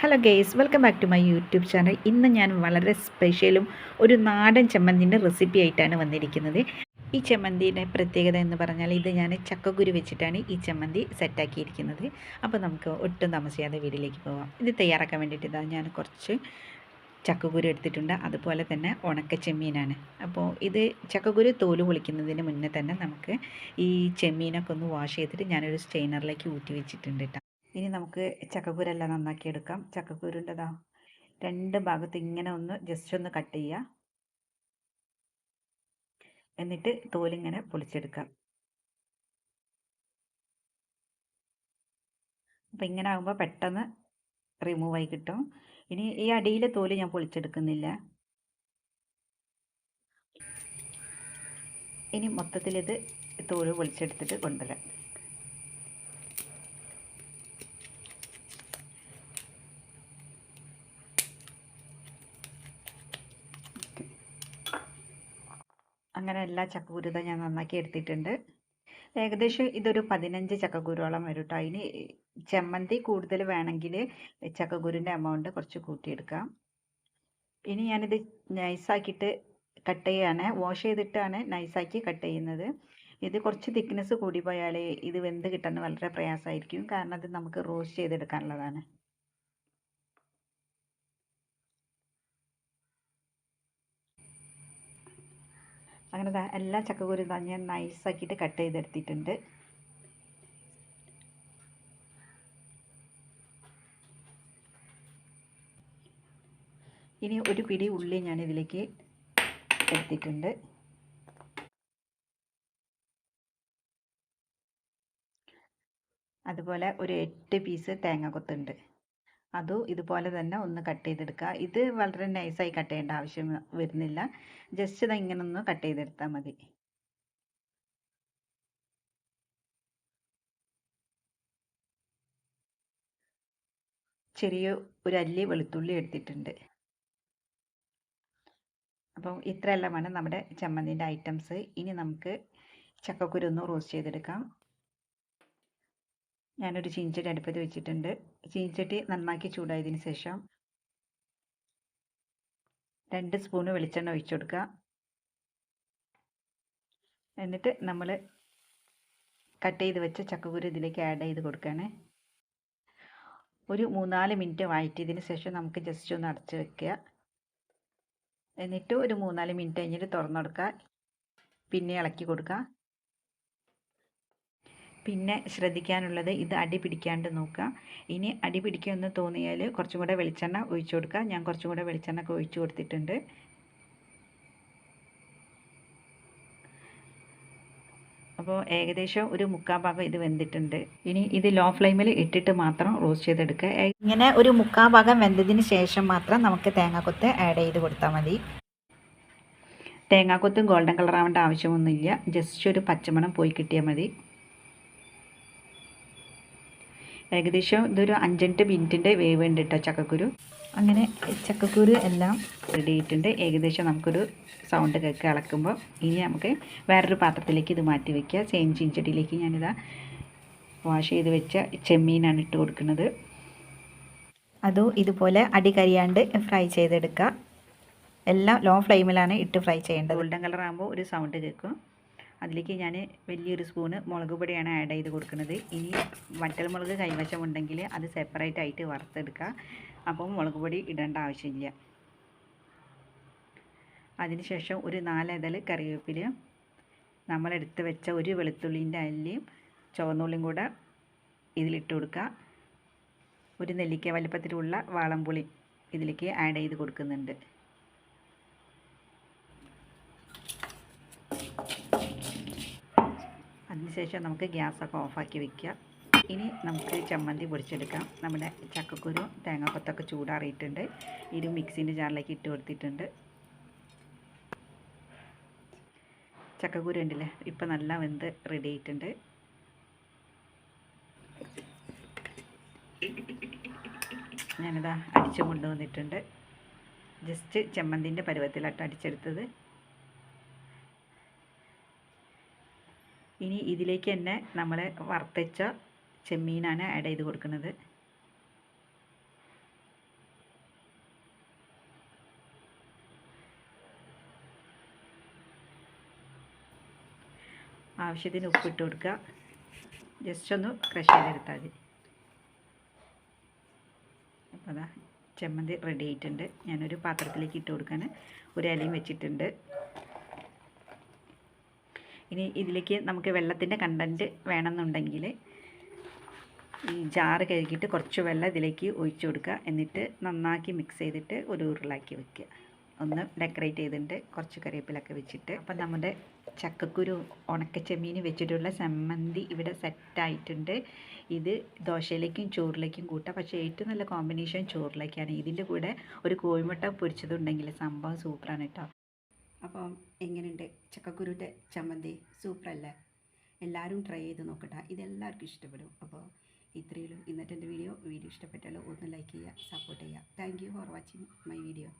Hello guys welcome back to my YouTube channel ഇന്ന് ഞാൻ വളരെ സ്പെഷ്യലും ഒരു നാടൻ ചമ്മന്തിന്റെ റെസിപ്പി ആയിട്ടാണ് വന്നിരിക്കുന്നത്. ഈ ചമ്മന്തിയുടെ പ്രത്യേകത എന്ന് പറഞ്ഞാൽ ഇത് ഞാൻ ചക്കക്കുരു വെച്ചിട്ടാണ് ഈ ചമ്മന്തി സെറ്റാക്കിയിരിക്കുന്നത് അപ്പോൾ നമുക്ക് ഒട്ടും താമസിയാതെ വീട്ടിലേക്ക് പോവാം. ഇത് തയ്യാറാക്കാൻ വേണ്ടിയിട്ട് ഇതാ ഞാൻ കുറച്ച് ചക്കക്കുരു എടുത്തിട്ടുണ്ട്. അതുപോലെ തന്നെ ഉണക്ക ചെമ്മീനാണ്. അപ്പോൾ ഇത് ചക്കക്കുരു തോൽ പൊളിക്കുന്നതിന് മുന്നേ തന്നെ നമുക്ക് ഈ ചെമ്മീനൊക്കെ ഒന്ന് വാഷ് ചെയ്തിട്ട് ഞാനൊരു സ്റ്റെയിനറിലേക്ക് ഊറ്റി വെച്ചിട്ടുണ്ട് ഇനി നമുക്ക് ചക്കക്കുരെല്ലാം നന്നാക്കി എടുക്കാം ചക്കക്കുരുന്റെതാ രണ്ട് ഭാഗത്ത് ഇങ്ങനെ ഒന്ന് ജസ്റ്റ് ഒന്ന് കട്ട് ചെയ്യുക എന്നിട്ട് തോലിങ്ങനെ പൊളിച്ചെടുക്കാം. അപ്പം ഇങ്ങനെ ആകുമ്പോൾ പെട്ടെന്ന് റിമൂവ് ആയി കിട്ടും. ഇനി ഈ അടിയിലെ തോൽ ഞാൻ പൊളിച്ചെടുക്കുന്നില്ല. ഇനി മൊത്തത്തിലിത് തോൽ പൊളിച്ചെടുത്തിട്ട് കൊണ്ടുവരാം. അങ്ങനെ എല്ലാ ചക്കക്കുരുത ഞാൻ നന്നാക്കി എടുത്തിട്ടുണ്ട്. ഏകദേശം ഇതൊരു പതിനഞ്ച് ചക്കക്കുരുവോളം വരും കേട്ടോ അതിന് ചമ്മന്തി കൂടുതൽ വേണമെങ്കിൽ ചക്കക്കുരുവിന്റെ എമൗണ്ട് കുറച്ച് കൂട്ടിയെടുക്കാം. ഇനി ഞാനിത് നൈസാക്കിയിട്ട് കട്ട് ചെയ്യാണ്. വാഷ് ചെയ്തിട്ടാണ് നൈസാക്കി കട്ട് ചെയ്യുന്നത്. ഇത് കുറച്ച് തിക്നെസ് കൂടി പോയാൽ ഇത് വെന്ത് കിട്ടാൻ വളരെ പ്രയാസമായിരിക്കും. കാരണം അത് നമുക്ക് റോസ്റ്റ് ചെയ്തെടുക്കാനുള്ളതാണ്. അങ്ങനെ എല്ലാ ചക്കക്കുരു ഞാൻ നൈസാക്കിയിട്ട് കട്ട് ചെയ്തെടുത്തിട്ടുണ്ട്. ഇനി ഒരു പിടി ഉള്ളി ഞാൻ ഇതിലേക്ക് എടുത്തിട്ടുണ്ട്. അതുപോലെ ഒരു എട്ട് പീസ് തേങ്ങ കൊത്തുണ്ട്. അതും ഇതുപോലെ തന്നെ ഒന്ന് കട്ട് ചെയ്തെടുക്കുക ഇത് വളരെ നൈസായി കട്ട് ചെയ്യേണ്ട ആവശ്യം വരുന്നില്ല. ജസ്റ്റ് ഇത് ഇങ്ങനെ ഒന്ന് കട്ട് ചെയ്തെടുത്താൽ മതി. ചെറിയ ഒരു അല്ലി വെളുത്തുള്ളി എടുത്തിട്ടുണ്ട്. അപ്പം ഇത്രയെല്ലാമാണ് നമ്മുടെ ചമ്മന്തിന്റെ ഐറ്റംസ്. ഇനി നമുക്ക് ചക്കക്കുരു ഒന്ന് റോസ്റ്റ് ചെയ്തെടുക്കാം. ഞാനൊരു ചീനിച്ചട്ടി അടുപ്പത്ത് വെച്ചിട്ടുണ്ട്. ചീനിച്ചട്ടി നന്നാക്കി ചൂടായതിന് ശേഷം രണ്ട് സ്പൂണ് വെളിച്ചെണ്ണ ഒഴിച്ചു കൊടുക്കുക എന്നിട്ട് നമ്മൾ കട്ട് ചെയ്ത് വെച്ച ചക്കക്കുരു ഇതിലേക്ക് ആഡ് ചെയ്ത് കൊടുക്കുകയാണ് ഒരു മൂന്നാൽ മിനിറ്റ് വഴറ്റിയതിന് ശേഷം നമുക്ക് ജസ്റ്റ് ഒന്ന് അടച്ച് വെക്കുക എന്നിട്ട് ഒരു മൂന്നാൽ മിനിറ്റ് കഴിഞ്ഞിട്ട് തുറന്നു കൊടുക്കുക പിന്നെ ഇളക്കി കൊടുക്കുക പിന്നെ ശ്രദ്ധിക്കാനുള്ളത് ഇത് അടി പിടിക്കാണ്ട് നോക്കുക. ഇനി അടി പിടിക്കുമെന്ന് തോന്നിയാൽ കുറച്ചും കൂടെ വെളിച്ചെണ്ണ ഒഴിച്ചു കൊടുക്കുക. ഞാൻ കുറച്ചും കൂടെ വെളിച്ചെണ്ണ ഒക്കെ ഒഴിച്ചു കൊടുത്തിട്ടുണ്ട്. അപ്പോൾ ഏകദേശം ഒരു മുക്കാൽ ഭാഗം ഇത് വെന്തിട്ടുണ്ട്. ഇനി ഇത് ലോ ഫ്ലെയിമിൽ ഇട്ടിട്ട് മാത്രം റോസ്റ്റ് ചെയ്തെടുക്കുക. ഇങ്ങനെ ഒരു മുക്കാൽ ഭാഗം വെന്തതിന് ശേഷം മാത്രം നമുക്ക് തേങ്ങാക്കൊത്ത് ആഡ് ചെയ്ത് കൊടുത്താൽ മതി. തേങ്ങാക്കൊത്തും ഗോൾഡൻ കളർ ആവേണ്ട ആവശ്യമൊന്നുമില്ല. ജസ്റ്റ് ഒരു പച്ചമണം പോയി കിട്ടിയാൽ മതി. ഏകദേശം ഇതൊരു അഞ്ചെട്ട് മിനിറ്റിന്റെ വേവ് ഉണ്ട് കേട്ടോ ചക്കക്കുരു. അങ്ങനെ ചക്കക്കുരു എല്ലാം റെഡി ആയിട്ടുണ്ട്. ഏകദേശം നമുക്കൊരു സൗണ്ട് കേൾക്കുക ഇളക്കുമ്പോൾ ഇനി നമുക്ക് വേറൊരു പാത്രത്തിലേക്ക് ഇത് മാറ്റി വയ്ക്കുക സെയിം ചീഞ്ചട്ടിയിലേക്ക് ഞാനിതാ വാഷ് ചെയ്ത് വെച്ച ചെമ്മീനാണ് ഇട്ട് കൊടുക്കുന്നത്. അതും ഇതുപോലെ അടി കരിയാണ്ട് ഫ്രൈ ചെയ്തെടുക്കുക. എല്ലാം ലോ ഫ്ലെയിമിലാണ് ഇട്ട് ഫ്രൈ ചെയ്യേണ്ടത്. ഗോൾഡൻ കളർ ആകുമ്പോൾ ഒരു സൗണ്ട് കേൾക്കും. അതിലേക്ക് ഞാൻ വലിയൊരു സ്പൂണ് മുളക് പൊടിയാണ് ആഡ് ചെയ്ത് കൊടുക്കുന്നത്. ഇനി വറ്റൽ മുളക് കൈവശമുണ്ടെങ്കിൽ അത് സെപ്പറേറ്റ് ആയിട്ട് വറുത്തെടുക്കുക. അപ്പം മുളക് പൊടി ഇടേണ്ട ആവശ്യമില്ല. അതിനുശേഷം ഒരു നാലിതൽ കറിവേപ്പില. നമ്മളെടുത്ത് വെച്ച ഒരു വെളുത്തുള്ളിന്റെ അല്ലിയും ചുവന്നുള്ളിയും കൂടെ ഇതിലിട്ട് കൊടുക്കുക. ഒരു നെല്ലിക്ക വലിപ്പത്തിലുള്ള വാളംപുളി ഇതിലേക്ക് ആഡ് ചെയ്ത് കൊടുക്കുന്നുണ്ട്. അതിനുശേഷം നമുക്ക് ഗ്യാസൊക്കെ ഓഫാക്കി വെക്കുക. ഇനി നമുക്ക് ചമ്മന്തി പൊടിച്ചെടുക്കാം. നമ്മുടെ ചക്കക്കുരു തേങ്ങാക്കൊത്തൊക്കെ ചൂടാറിയിട്ടുണ്ട്. ഇത് മിക്സിന്റെ ജാറിലേക്ക് ഇട്ട് കൊടുത്തിട്ടുണ്ട്. ചക്കക്കുരു ഉണ്ടല്ലേ? ഇപ്പം നല്ല വെന്ത് റെഡി ആയിട്ടുണ്ട്. ഞാനിതാ അടിച്ചു കൊണ്ടുവന്നിട്ടുണ്ട് ജസ്റ്റ് ചമ്മന്തിന്റെ പരുവത്തിലട്ട് അടിച്ചെടുത്തത്. ഇനി ഇതിലേക്ക് തന്നെ നമ്മൾ വറുത്തച്ച ചെമ്മീനാണ് ആഡ് ചെയ്ത് കൊടുക്കുന്നത്. ആവശ്യത്തിന് ഉപ്പിട്ട് കൊടുക്കുക. ജസ്റ്റ് ഒന്ന് ക്രഷ് ചെയ്തെടുത്താൽ മതി. അപ്പോൾ അതാ ചെമ്മന്തി റെഡി ആയിട്ടുണ്ട്. ഞാനൊരു പാത്രത്തിലേക്ക് ഇട്ട് കൊടുക്കാൻ ഒരു ഇലയും വെച്ചിട്ടുണ്ട്. ഇനി ഇതിലേക്ക് നമുക്ക് വെള്ളത്തിന്റെ കണ്ടന്റ് വേണമെന്നുണ്ടെങ്കിൽ ഈ ജാറ് കഴുകിയിട്ട് കുറച്ച് വെള്ളം ഇതിലേക്ക് ഒഴിച്ചു കൊടുക്കുക. എന്നിട്ട് നന്നാക്കി മിക്സ് ചെയ്തിട്ട് ഒരു ഉരുളാക്കി വെക്കുക. ഒന്ന് ഡെക്കറേറ്റ് ചെയ്തിട്ട് കുറച്ച് കറിവേപ്പിലൊക്കെ വെച്ചിട്ട്. അപ്പം നമ്മുടെ ചക്കക്കുരു ഉണക്കച്ചെമ്മീൻ വെച്ചിട്ടുള്ള ചമ്മന്തി ഇവിടെ സെറ്റായിട്ടുണ്ട് ഇത് ദോശയിലേക്കും ചോറിലേക്കും കൂട്ടാം. പക്ഷേ ഏറ്റവും നല്ല കോമ്പിനേഷൻ ചോറിലേക്കാണ്. ഇതിന്റെ കൂടെ ഒരു കോഴിമുട്ട പൊരിച്ചതുണ്ടെങ്കിൽ സംഭവം സൂപ്പറാണ് കേട്ടോ. അപ്പം എങ്ങനെയുണ്ട്? ചക്കക്കുരുവിന്റെ ചമ്മന്തി? സൂപ്പറല്ലേ? എല്ലാവരും ട്രൈ ചെയ്ത് നോക്കട്ടെ. ഇതെല്ലാവർക്കും ഇഷ്ടപ്പെടും. അപ്പോൾ ഇത്രയുള്ളൂ ഇന്നത്തെ എന്റെ വീഡിയോ. വീഡിയോ ഇഷ്ടപ്പെട്ടാലോ ഒന്ന് ലൈക്ക് ചെയ്യുക സപ്പോർട്ട് ചെയ്യുക. Thank for watching my video